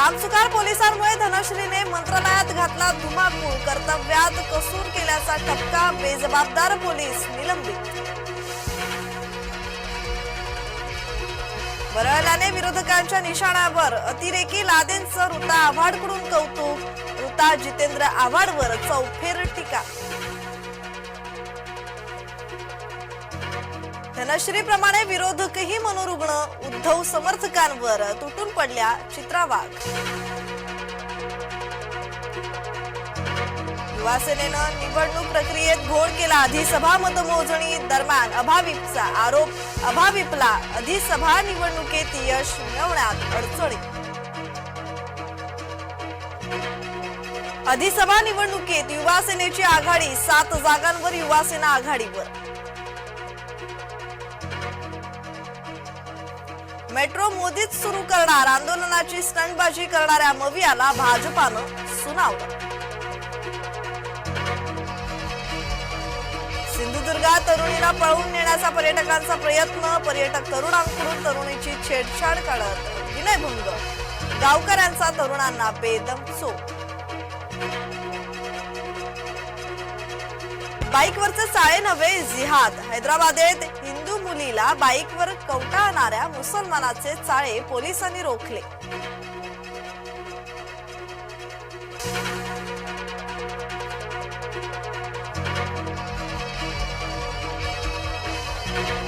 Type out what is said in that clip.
कामचुकार पोलिसांमुळे धनश्रीने मंत्रालयात घातला धुमाकूळ. कर्तव्यात कसूर केल्याचा ठपका बेजबाबदार पोलीस निलंबित. बरळल्याने विरोधकांच्या निशाण्यावर अतिरेकी लादेंचं ऋता आव्हाडकडून कौतुक. ऋता जितेंद्र आव्हाडवर चौफेर टीका. धनश्रीप्रमाणे विरोधकही मनोरुग्ण. उद्धव समर्थकांवर तुटून पडल्या चित्रा वाघ युवासेनेनं निवडणूक प्रक्रियेत घोळ केला. अधिसभा मतमोजणी दरम्यान अभाविपचा आरोप. अभाविपला अधिसभा निवडणुकीत यश मिळवण्यात अडचणी. अधिसभा निवडणुकीत युवासेनेची आघाडी. सात जागांवर युवासेना आघाडीवर. मेट्रो मोदीच सुरू करणार आंदोलनाची स्टंटबाजी करणाऱ्या मवियाला भाजपानं सुनावलं. सिंधुदुर्गात तरुणीला पळवून नेण्याचा पर्यटकांचा प्रयत्न पर्यटक तरुणांकडून तरुणीची छेडछाड करत विनयभंग. गावकऱ्यांचा तरुणांना बेदम चोप बाईकवरचे साळे नव्हे जिहाद. हैदराबादेत मुलीला बाईकवर कवटाळणाऱ्या मुसलमानाचे चाळे पोलिसांनी रोखले.